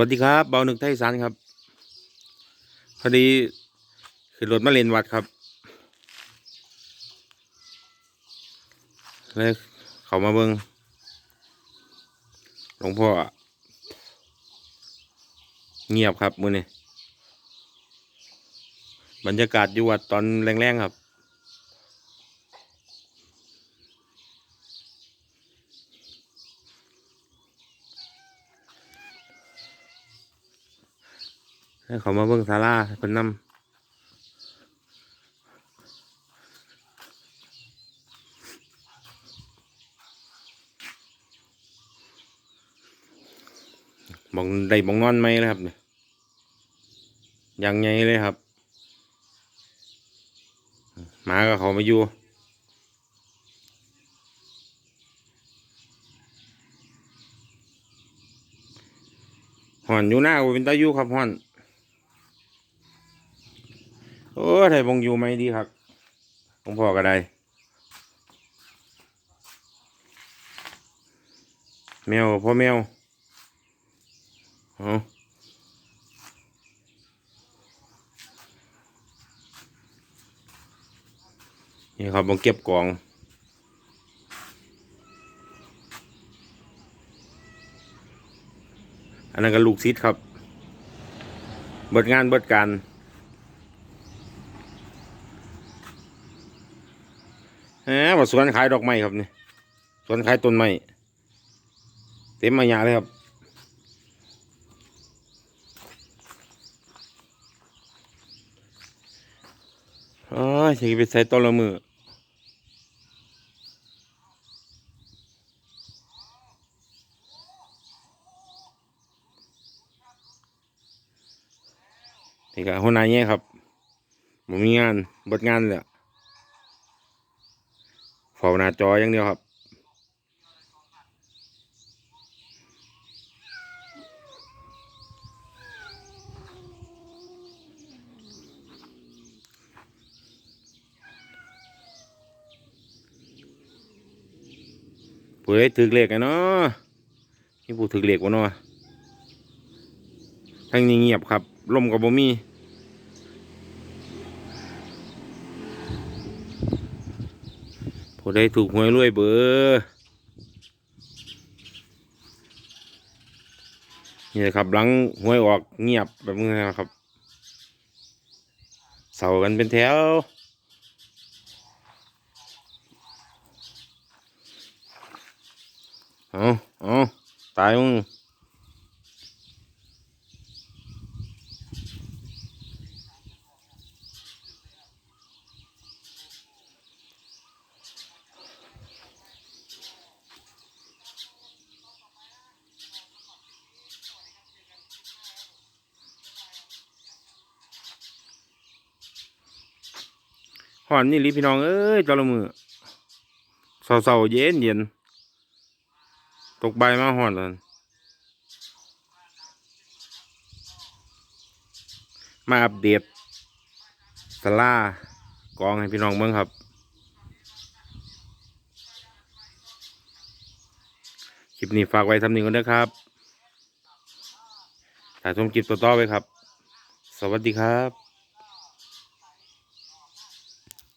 วัสดีครับ เบาหนึ่งไทยสารครับ พอดีขึ้นรถมาเรนวัดครับเลยเขามาเบิงหลวงพ่อ เงียบครับมือนี่บรรยากาศอยู่วัดตอนแรงๆครับ ให้เขามาเบิ่งศาลาให้เพิ่นนำมองได้มองนอนไหมเลยครับเนี่ยยังไงเลยครับ หมาก็เขามาอยู่ห่อนอยู่หน้าเป็นตาอยู่ครับห่อน โอ้ไทยบงอยู่ไหมดีครับหลวงพอก็ได้ แมวพ่อแมวเอานี่ครับบงเก็บกล่อง อันนั้นก็ลูกซิดครับ เบิดงานเบิดการ แหมว่าสวนขายดอกไม้ครับนี่สวนขายต้นไม้เต็มมาหยาเลยครับอ๋อสิไปใส่ต้นละมือนี่ก็หัวหน้าแย่ครับผมมีงานบิดงานเลย เฝ้าหน้าจออย่างเดียวครับ ผู้ใดถือเลขไงเนาะนี่ผู้ถือเลขวะเนาะทั้งนี้เงียบครับลมกับบ่มี ผู้ใดถูกหวยรวยเบอร์นี่แหละครับหลังหวยออกเงียบแบบนี้นะครับ เสากันเป็นแถวเอาเอาตายมึง หอนนี่ลิพี่น้องเอ้ยจอละมือเศร้าๆเย็นเย็นตกใบมาหอนเลยมาอัปเดตสลากองให้พี่น้องเบิ่งครับคลิปนี้ฝากไว้ทำหนึ่งกันนะครับถ่ายชมคลิปต่อๆไปครับ สวัสดีครับ